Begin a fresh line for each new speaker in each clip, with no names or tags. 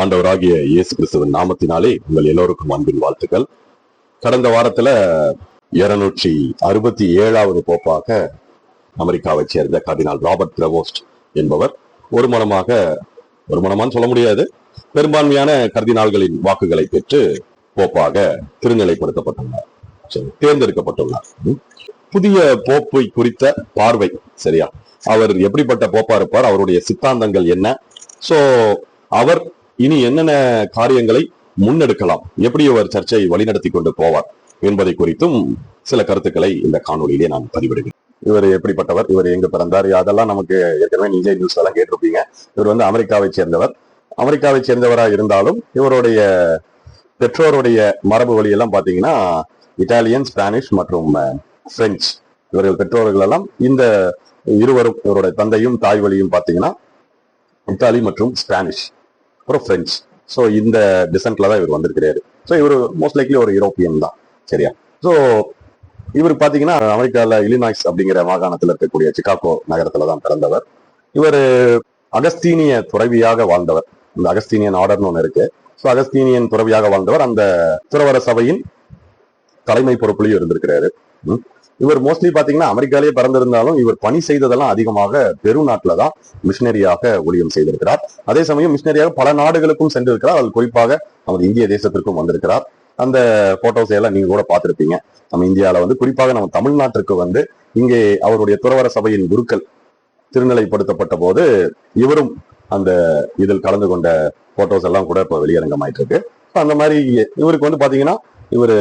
ஆண்டவராகிய இயேசு கிறிஸ்துவின் நாமத்தினாலே உங்கள் எல்லோருக்கும் அன்பின் வாழ்த்துக்கள். கடந்த வாரத்துல இருநூற்றி அறுபத்தி ஏழாவது போப்பாக அமெரிக்காவை சேர்ந்த கர்தினால் ராபர்ட் பிரவோஸ்ட் என்பவர் ஒரு மனமாக ஒரு மனமான்னு சொல்ல முடியாது பெரும்பான்மையான கர்தினால்களின் வாக்குகளை பெற்று போப்பாக திருநிலைப்படுத்தப்பட்டுள்ளார். சரி, தேர்ந்தெடுக்கப்பட்டுள்ளார். புதிய போப்பை குறித்த பார்வை சரியா? அவர் எப்படிப்பட்ட போப்பா இருப்பார்? அவருடைய சித்தாந்தங்கள் என்ன? சோ அவர் இனி என்னென்ன காரியங்களை முன்னெடுக்கலாம்? எப்படி அவர் சர்ச்சை வழிநடத்தி கொண்டு போவார்? என்பதை குறித்தும் சில கருத்துக்களை இந்த காணொலியிலே நான் பதிவிடுகிறேன். இவர் எப்படிப்பட்டவர்? இவர் எங்க பிறந்தார்? அதெல்லாம் நமக்கு ஏற்கனவே நீங்க நியூஸ் எல்லாம் கேட்டிருப்பீங்க. இவர் வந்து அமெரிக்காவை சேர்ந்தவர். அமெரிக்காவை சேர்ந்தவரா இருந்தாலும் இவருடைய பெற்றோருடைய மரபு வழி எல்லாம் பாத்தீங்கன்னா இட்டாலியன் ஸ்பானிஷ் மற்றும் பிரெஞ்சு. இவர்கள் பெற்றோர்கள் எல்லாம் இந்த இருவரும் இவருடைய தந்தையும் தாய் வழியும் பாத்தீங்கன்னா இத்தாலி மற்றும் ஸ்பானிஷ். அப்புறம் ஃப்ரெஞ்ச் ஸோ இந்த டிசன்ட்ல தான் இவர் வந்திருக்கிறாரு. ஸோ இவர் மோஸ்ட் லைக்லி ஒரு யூரோப்பியன் தான். சரியா? ஸோ இவர் பார்த்தீங்கன்னா அமெரிக்காவில் இலினாய்ஸ் அப்படிங்கிற மாகாணத்தில் இருக்கக்கூடிய சிகாகோ நகரத்தில் தான் பிறந்தவர். இவர் அகஸ்தீனிய துறவியாக வாழ்ந்தவர். இந்த அகஸ்தீனியன் ஆர்டர்னு ஒன்று இருக்கு. ஸோ அகஸ்தீனியன் துறவியாக வாழ்ந்தவர் அந்த துறவர சபையின் தலைமை பொறுப்புலையும் இருந்திருக்கிறாரு. ம். இவர் மோஸ்ட்லி பாத்தீங்கன்னா அமெரிக்காலேயே பிறந்திருந்தாலும் இவர் பணி செய்ததெல்லாம் அதிகமாக பெருநாட்டுல தான் மிஷினரியாக ஊழியம் செய்திருக்கிறார். அதே சமயம் மிஷினரியாக பல நாடுகளுக்கும் சென்றிருக்கிறார். அதில் குறிப்பாக நமது இந்திய தேசத்திற்கும் வந்திருக்கிறார். அந்த போட்டோஸ் எல்லாம் நீங்க கூட பார்த்துருப்பீங்க. நம்ம இந்தியாவில வந்து குறிப்பாக நம்ம தமிழ்நாட்டிற்கு வந்து இங்கே அவருடைய துறவர சபையின் குருக்கள் திருநிலைப்படுத்தப்பட்ட போது இவரும் அந்த இதில் கலந்து கொண்ட போட்டோஸ் எல்லாம் கூட இப்போ வெளியரங்கமாயிட்டு இருக்கு அந்த மாதிரி இவருக்கு வந்து பாத்தீங்கன்னா இவர்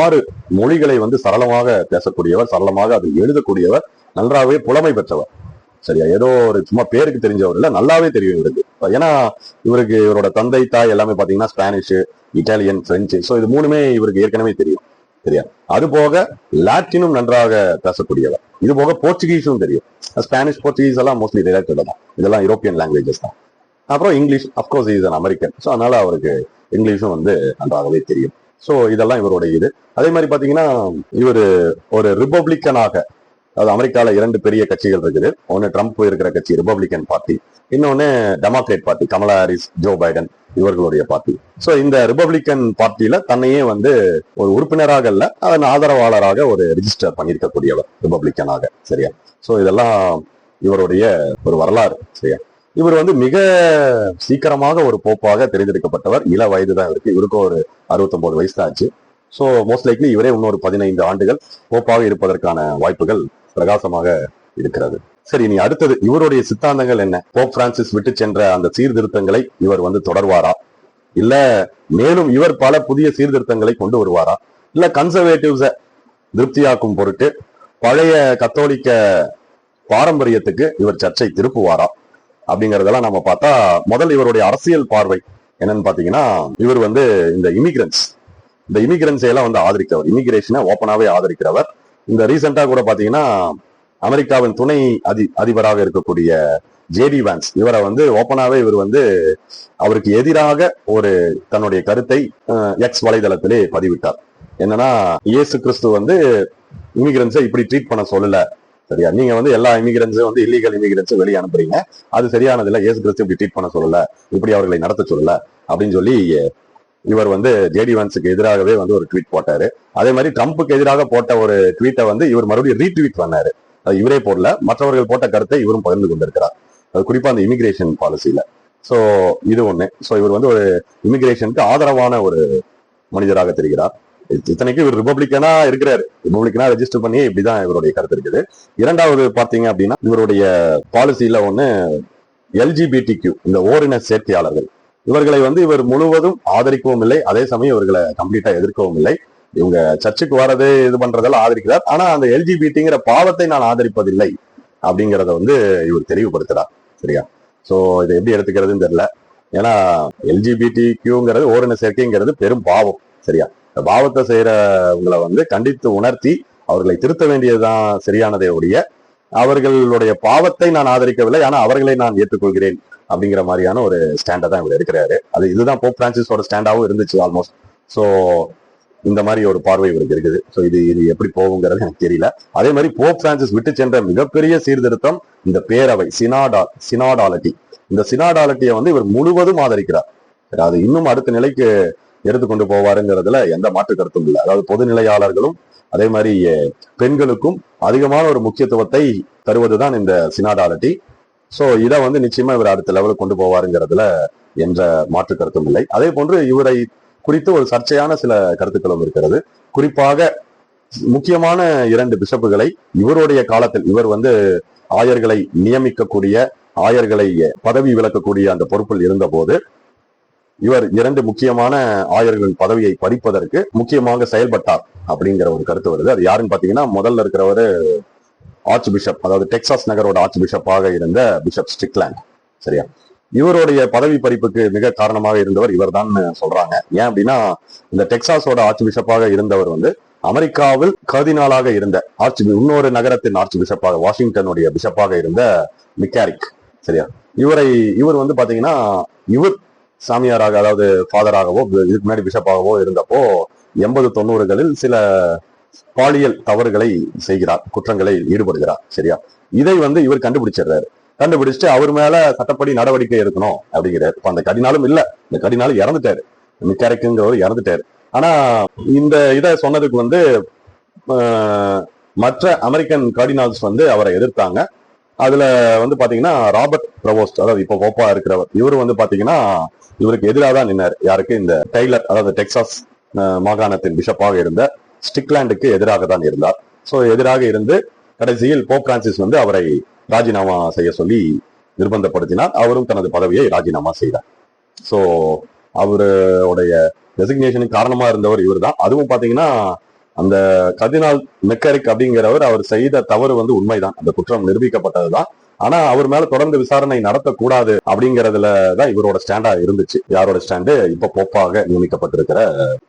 ஆறு மொழிகளை வந்து சரளமாக பேசக்கூடியவர் சரளமாக அது எழுதக்கூடியவர் நன்றாகவே புலமை பெற்றவர். சரியா? ஏதோ ஒரு சும்மா பேருக்கு தெரிஞ்சவர் இல்ல நல்லாவே தெரியும் இவருக்கு. ஏன்னா இவருக்கு இவரோட தந்தை தாய் எல்லாமே பார்த்தீங்கன்னா ஸ்பானிஷ் இட்டாலியன் பிரெஞ்சு ஸோ இது மூணுமே இவருக்கு ஏற்கனவே தெரியும். சரியா? அது போக லாட்டினும் நன்றாக பேசக்கூடியவர். இது போக போர்ச்சுகீஸும் தெரியும். ஸ்பானிஷ் போர்ச்சுகீஸ் எல்லாம் மோஸ்ட்லி ரிலேட்டட் தான் இதெல்லாம் யூரோப்பியன் லாங்குவேஜஸ் தான். அப்புறம் English of course is an American so அதனால அவருக்கு இங்கிலீஷும் வந்து நன்றாகவே தெரியும். ஸோ இதெல்லாம் இவருடைய இது. அதே மாதிரி பாத்தீங்கன்னா இவர் ஒரு ரிப்பப்ளிக்கனாக அதாவது அமெரிக்கால இரண்டு பெரிய கட்சிகள் இருக்குது. ஒன்னு ட்ரம்ப் இருக்கிற கட்சி ரிப்பப்ளிக்கன் பார்ட்டி இன்னொன்னு Democrat party Kamala Harris Joe Biden இவர்களுடைய பார்ட்டி சோ இந்த ரிப்பப்ளிக்கன் பார்ட்டியில தன்னையே வந்து ஒரு உறுப்பினராக இல்லை அதன் ஆதரவாளராக ஒரு ரிஜிஸ்டர் பண்ணியிருக்கக்கூடியவர் ரிப்பப்ளிக்கனாக சரியா? சோ இதெல்லாம் இவருடைய ஒரு வரலாறு. சரியா? இவர் வந்து மிக சீக்கிரமாக ஒரு போப்பாக தெரிந்தெடுக்கப்பட்டவர். இள வயது தான் இருக்கு இவருக்கும் ஒரு 69 வயசு ஆச்சு ஸோ மோஸ்ட் லைக்லி இவரே இன்னொரு பதினைந்து ஆண்டுகள் போப்பாக இருப்பதற்கான வாய்ப்புகள் பிரகாசமாக இருக்கிறது. சரி நீ அடுத்தது. இவருடைய சித்தாந்தங்கள் என்ன? போப் பிரான்சிஸ் விட்டு சென்ற அந்த சீர்திருத்தங்களை இவர் வந்து தொடர்வாரா? இல்ல மேலும் இவர் பல புதிய சீர்திருத்தங்களை கொண்டு வருவாரா? இல்ல கன்சர்வேட்டிவ்ஸ திருப்தியாக்கும் பொருட்டு பழைய கத்தோலிக்க பாரம்பரியத்துக்கு இவர் சர்ச்சை திருப்புவாரா? அப்படிங்கறதெல்லாம் நம்ம பார்த்தா முதல் இவருடைய அரசியல் பார்வை என்னன்னு பாத்தீங்கன்னா இவர் வந்து இந்த இமிகிரன்ஸ் இந்த இமிகிரன்ஸை எல்லாம் வந்து ஆதரிக்கிறவர். இமிகிரேஷனை ஓப்பனாவே ஆதரிக்கிறவர். இந்த ரீசெண்டா கூட பாத்தீங்கன்னா அமெரிக்காவின் துணை அதி அதிபராக இருக்கக்கூடிய ஜேடி வான்ஸ் இவரை வந்து ஓப்பனாவே இவர் வந்து அவருக்கு எதிராக ஒரு தன்னுடைய கருத்தை எக்ஸ் வலைதளத்திலே பதிவிட்டார். என்னன்னா இயேசு கிறிஸ்து வந்து இமிகிரன்ஸை இப்படி ட்ரீட் பண்ண சொல்லல. சரியா? நீங்க வந்து எல்லா இமிகிரன்ஸும் வந்து இல்லீகல் இமிகிரன்ஸும் வெளியே அனுப்புறீங்க. அது சரியானது இல்லை இயேசு கிறிஸ்து இப்படி ட்ரீட் பண்ண சொல்லல. இப்படி அவர்களை நடத்த சொல்லல. அப்படின்னு சொல்லி இவர் வந்து ஜேடி வன்ஸுக்கு எதிராகவே வந்து ஒரு ட்வீட் போட்டாரு. அதே மாதிரி ட்ரம்ப்புக்கு எதிராக போட்ட ஒரு ட்வீட்டை வந்து இவர் மறுபடியும் ரீட்வீட் பண்ணாரு. அது இவரே போடல. மற்றவர்கள் போட்ட கருத்தை இவரும் பகிர்ந்து கொண்டிருக்கிறார். அது குறிப்பா அந்த இமிகிரேஷன் பாலிசியில சோ இது ஒண்ணு. சோ இவர் வந்து ஒரு இமிகிரேஷனுக்கு ஆதரவான ஒரு மனிதராக தெரிகிறார். இத்தனைக்கும் இவர் ரிபப்ளிக்கனா இருக்கிறாரு. ரிபப்ளிக்கனா ரெஜிஸ்டர் பண்ணி இப்படிதான் இவருடைய கருத்து இருக்குது. இரண்டாவது பாத்தீங்க அப்படின்னா இவருடைய பாலிசியில ஒண்ணு எல்ஜிபிடி கியூ இந்த ஓரின சேர்க்கையாளர்கள். இவர்களை வந்து இவர் முழுவதும் ஆதரிக்கவும் இல்லை. அதே சமயம் இவர்களை கம்ப்ளீட்டா எதிர்க்கவும் இல்லை. இவங்க சர்ச்சுக்கு வரது இது பண்றதெல்லாம் ஆதரிக்கிறார். ஆனா அந்த எல்ஜிபிடிங்கிற பாவத்தை நான் ஆதரிப்பதில்லை அப்படிங்கறத வந்து இவர் தெளிவுபடுத்துறார். சரியா? சோ இதை எப்படி எடுத்துக்கிறதுன்னு தெரியல. ஏன்னா எல்ஜிபிடி கியூங்கிறது ஓரின சேர்க்கைங்கிறது பெரும் பாவம். சரியா? இந்த பாவத்தை செய்யறவங்களை வந்து கண்டித்து உணர்த்தி அவர்களை திருத்த வேண்டியதுதான் சரியானதே ஒழிய அவர்களுடைய பாவத்தை நான் ஆதரிக்கவில்லை ஆனால் அவர்களை நான் ஏற்றுக்கொள்கிறேன் அப்படிங்கிற மாதிரியான ஒரு ஸ்டாண்டை தான் இவர் எடுக்கிறாரு. அது இதுதான் போப் பிரான்சிஸோட ஸ்டாண்டாவும் இருந்துச்சு ஆல்மோஸ்ட் சோ இந்த மாதிரி ஒரு பார்வை இவருக்கு இருக்குது. சோ இது இது எப்படி போகுங்கிறது எனக்கு தெரியல. அதே மாதிரி போப் பிரான்சிஸ் விட்டு சென்ற மிகப்பெரிய சீர்திருத்தம் இந்த பேரவை சினாடா சினாடாலட்டி இந்த சினாடாலட்டியை வந்து இவர் முழுவதும் ஆதரிக்கிறார். அது இன்னும் அடுத்த நிலைக்கு எடுத்துக்கொண்டு போவாருங்கிறதுல எந்த மாற்று கருத்தும் இல்லை. அதாவது பொதுநிலையாளர்களும் அதே மாதிரி பெண்களுக்கும் அதிகமான ஒரு முக்கியத்துவத்தை தருவதுதான் இந்த சினாடாலிட்டி ஸோ இதை வந்து நிச்சயமா இவர் அடுத்த லெவலுக்கு கொண்டு போவாருங்கிறதுல என்ற மாற்று கருத்தும் இல்லை. அதே போன்று இவரை குறித்து ஒரு சர்ச்சையான சில கருத்துக்களும் இருக்கிறது. குறிப்பாக முக்கியமான இரண்டு பிஷப்புகளை இவருடைய காலத்தில் இவர் வந்து ஆயர்களை நியமிக்கக்கூடிய ஆயர்களை பதவி விலக்கக்கூடிய அந்த பொறுப்பில் இருந்தபோது இவர் இரண்டு முக்கியமான ஆயர்களின் பதவியை பறிப்பதற்கு முக்கியமாக செயல்பட்டார் அப்படிங்கிற ஒரு கருத்து வருது. அது யாருன்னு பாத்தீங்கன்னா முதல்ல இருக்கிறவரு ஆர்ச் பிஷப் அதாவது டெக்சாஸ் நகரோட ஆர்ச் பிஷப்பாக இருந்த பிஷப் ஸ்டிக்லாண்ட். சரியா? இவருடைய பதவி பறிப்புக்கு மிக காரணமாக இருந்தவர் இவர்தான் சொல்றாங்க. ஏன் அப்படின்னா இந்த டெக்சாஸோட ஆர்ச் பிஷப்பாக இருந்தவர் வந்து அமெரிக்காவில் கர்தினாலாக இருந்த ஆர்ச் இன்னொரு நகரத்தின் ஆர்ச் பிஷப்பாக வாஷிங்டனுடைய பிஷப்பாக இருந்த மிக்காரிக். சரியா? இவரை இவர் வந்து பாத்தீங்கன்னா இவர் சாமியாராக அதாவது ஃபாதராகவோ இதுக்கு முன்னாடி பிஷப்பாகவோ இருந்தப்போ எண்பது தொண்ணூறுகளில் சில பாலியல் தவறுகளை செய்கிறார் குற்றங்களை ஈடுபடுகிறார் சரியா? இதை வந்து இவர் கண்டுபிடிச்சிடுறாரு. கண்டுபிடிச்சிட்டு அவர் மேல சட்டப்படி நடவடிக்கை எடுக்கணும் அப்படிங்கிறார். இப்ப அந்த கடினாலும் இல்ல. இந்த கடினாலும் இறந்துட்டாரு. மிக்கரைக்குங்கிறவர் இறந்துட்டாரு. ஆனா இந்த இதை சொன்னதுக்கு வந்து மற்ற அமெரிக்கன் கார்டினால்ஸ் வந்து அவரை எதிர்த்தாங்க. அதுல வந்து பாத்தீங்கன்னா ராபர்ட் பிரவோஸ்ட் அதாவது இப்போ போப்பா இருக்கிறவர் இவர் வந்து பாத்தீங்கன்னா இவருக்கு எதிராக தான் நின்னார். யாருக்கு? இந்த டெய்லர் அதாவது டெக்சாஸ் மாகாணத்தின் பிஷப்பாக இருந்த ஸ்டிக்லாண்டுக்கு எதிராக தான் இருந்தார். ஸோ எதிராக இருந்து கடைசியில் போப் பிரான்சிஸ் வந்து அவரை ராஜினாமா செய்ய சொல்லி நிர்பந்தப்படுத்தினார். அவரும் தனது பதவியை ராஜினாமா செய்தார். சோ அவருடைய டெசிக்னேஷனுக்கு காரணமா இருந்தவர் இவர்தான் அதுவும் பாத்தீங்கன்னா அந்த கதினால் மெக்கரிக் அப்படிங்கிறவர் அவர் செய்த தவறு வந்து உண்மைதான். அந்த குற்றம் நிரூபிக்கப்பட்டதுதான். ஆனா அவர் மேல தொடர்ந்து விசாரணை நடத்தக்கூடாது அப்படிங்கறதுல தான் இவரோட ஸ்டாண்டா இருந்துச்சு. யாரோட ஸ்டாண்டு இப்ப போப்பாக நியமிக்கப்பட்டிருக்கிற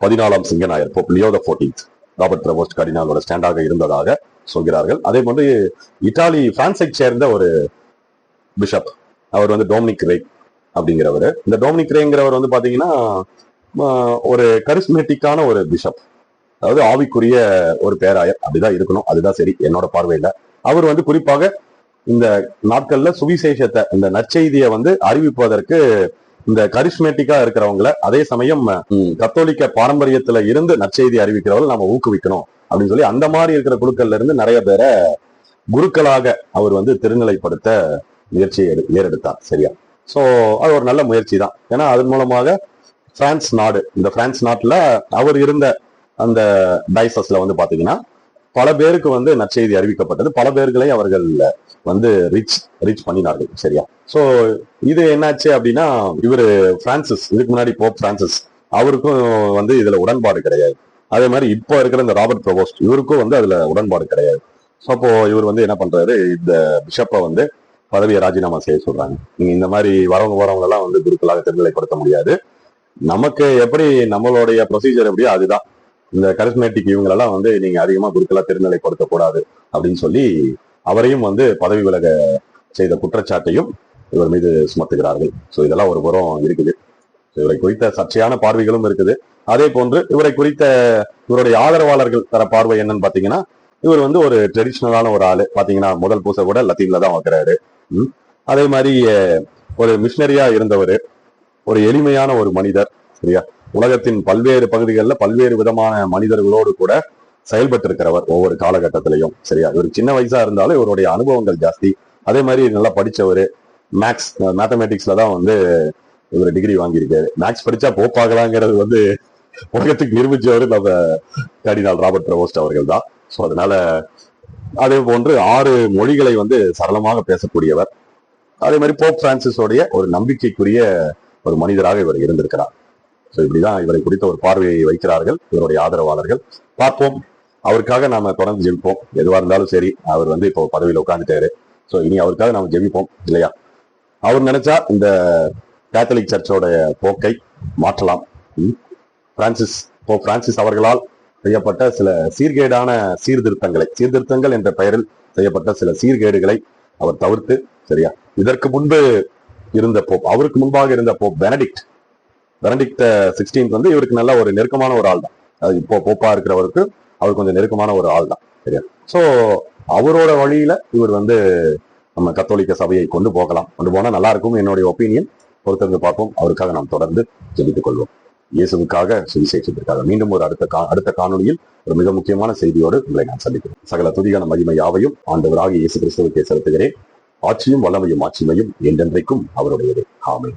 பதினாலாம் சிங்கநாயர் Pope Leo the fourteenth. Robert Prevost கடினாலோட ஸ்டாண்டாக இருந்ததாக சொல்கிறார்கள். அதே மாதிரி இத்தாலி பிரான்ஸை சேர்ந்த ஒரு பிஷப் அவர் வந்து டோமினிக் ரே அப்படிங்கிறவர். இந்த டோமினிக் ரேங்கிறவர் வந்து பாத்தீங்கன்னா ஒரு கரிஸ்மெட்டிக்கான ஒரு பிஷப். அதாவது ஆவிக்குரிய ஒரு பேராயர். அப்படிதான் இருக்கணும். அதுதான் சரி. என்னோட பார்வையில. அவர் வந்து குறிப்பாக இந்த நாட்கள்ல சுவிசேஷத்தை இந்த நற்செய்தியை வந்து அறிவிப்பதற்கு இந்த கரிஸ்மேட்டிக்கா இருக்கிறவங்கள அதே சமயம் கத்தோலிக்க பாரம்பரியத்துல இருந்து நற்செய்தி அறிவிக்கிறவர்கள் நம்ம ஊக்குவிக்கணும் அப்படின்னு சொல்லி அந்த மாதிரி இருக்கிற குழுக்கள்ல இருந்து நிறைய பேரை குருக்களாக அவர் வந்து திருநிலைப்படுத்த முயற்சியை எடு ஏறெடுத்தார். சரியா? சோ அது ஒரு நல்ல முயற்சி தான் ஏன்னா அதன் மூலமாக பிரான்ஸ் நாடு இந்த பிரான்ஸ் நாட்டுல அவர் இருந்த அந்த டைசஸ்ல வந்து பாத்தீங்கன்னா பல பேருக்கு வந்து நற்செய்தி அறிவிக்கப்பட்டது. பல பேர்களை அவர்கள் வந்து ரீச் ரீச் பண்ணினார்கள். சரியா? சோ இது என்னாச்சு அப்படின்னா இவரு பிரான்சிஸ் இதுக்கு முன்னாடி போப் பிரான்சிஸ் அவருக்கும் வந்து இதுல உடன்பாடு கிடையாது. அதே மாதிரி இப்போ இருக்கிற இந்த ராபர்ட் ப்ரொவோஸ்ட் இவருக்கும் வந்து அதுல உடன்பாடு கிடையாது. ஸோ அப்போ இவர் வந்து என்ன பண்றாரு? இந்த பிஷப்பை வந்து பதவியை ராஜினாமா செய்ய சொல்றாங்க. நீங்க இந்த மாதிரி வரவங்க வரவங்க எல்லாம் வந்து குருக்களாக திருநிலைப்படுத்த முடியாது. நமக்கு எப்படி நம்மளுடைய ப்ரொசீஜர் எப்படியோ அதுதான். இந்த கரிஸ்மேட்டிக் இவங்களெல்லாம் வந்து நீங்க அதிகமா குருக்களா திருநிலைப்படுத்த கூடாது அப்படின்னு சொல்லி அவரையும் வந்து பதவி விலக செய்த குற்றச்சாட்டையும் இவர் மீது சுமத்துகிறார்கள். ஸோ இதெல்லாம் ஒரு புறம் இருக்குது. இவரை குறித்த சர்ச்சையான பார்வைகளும் இருக்குது. அதே போன்று இவரை குறித்த இவருடைய ஆதரவாளர்கள் தர பார்வை என்னன்னு பாத்தீங்கன்னா இவர் வந்து ஒரு ட்ரெடிஷ்னலான ஒரு ஆளு. பாத்தீங்கன்னா முதல் பூசை கூட லத்தீன்ல தான் வைக்கிறாரு. அதே மாதிரி ஒரு மிஷினரியா இருந்தவர் ஒரு எளிமையான ஒரு மனிதர் சரியா? உலகத்தின் பல்வேறு பகுதிகளில் பல்வேறு விதமான மனிதர்களோடு கூட செயல்பட்டு இருக்கிறவர் ஒவ்வொரு காலகட்டத்திலையும் சரியா? இவர் சின்ன வயசா இருந்தாலும் இவருடைய அனுபவங்கள் ஜாஸ்தி. அதே மாதிரி நல்லா படித்தவர் மேக்ஸ் மேத்தமேட்டிக்ஸ்ல தான் வந்து இவர் டிகிரி வாங்கியிருக்காரு. மேக்ஸ் படிச்சா போப்பாகலாங்கிறது வந்து உலகத்துக்கு நிரூபிச்சவர் நம்ம கடினால் ராபர்ட் பிரவோஸ்ட் அவர்கள் தான். ஸோ அதனால அதே போன்று ஆறு மொழிகளை வந்து சரளமாக பேசக்கூடியவர். அதே மாதிரி போப் பிரான்சிஸோடைய ஒரு நம்பிக்கைக்குரிய ஒரு மனிதராக இவர் இருந்திருக்கிறார். ஸோ இப்படிதான் இவரை குறித்த ஒரு பார்வையை வைக்கிறார்கள் இவருடைய ஆதரவாளர்கள். பார்ப்போம். அவருக்காக நாம தொடர்ந்து ஜெபிப்போம். எதுவாக இருந்தாலும் சரி அவர் வந்து இப்போ பதவியில் உட்காந்துட்டாரு ஸோ இனி அவருக்காக நாம ஜெபிப்போம் இல்லையா? அவர் நினைச்சா இந்த கேத்தலிக் சர்ச்சோடைய போக்கை மாற்றலாம். பிரான்சிஸ் போ பிரான்சிஸ் அவர்களால் செய்யப்பட்ட சில சீர்கேடான சீர்திருத்தங்களை சீர்திருத்தங்கள் என்ற பெயரில் செய்யப்பட்ட சில சீர்கேடுகளை அவர் தவிர்த்து சரியா? இதற்கு முன்பு இருந்த போப் அவருக்கு முன்பாக இருந்த போப் பெனடிக்ட் பெனடிக்ட் சிக்ஸ்டீன் வந்து இவருக்கு நல்ல ஒரு நெருக்கமான ஒரு ஆள் தான் அது இப்போ போப்பா இருக்கிறவருக்கு அவர் கொஞ்சம் நெருக்கமான ஒரு ஆள் தான் சரியா? சோ அவரோட வழியில இவர் வந்து நம்ம கத்தோலிக்க சபையை கொண்டு போகலாம். கொண்டு போனால் நல்லா இருக்கும். என்னுடைய ஒப்பீனியன் பொறுத்திருந்து பார்ப்போம். அவருக்காக நாம் தொடர்ந்து ஜெபித்துக் கொள்வோம். இயேசுவுக்காக சுவிசேஷத்திற்காக மீண்டும் ஒரு அடுத்த கா- அடுத்த காணொளியில் ஒரு மிக முக்கியமான செய்தியோடு உங்களை நான் சந்திக்கிறேன். சகல துதிகான மகிமை யாவையும் ஆண்டவராக இயேசு கிறிஸ்துவுக்கே செலுத்துகிறேன். ஆட்சியும் வல்லமையும் ஆட்சிமையும் என்றென்றைக்கும் அவருடையது. ஆமை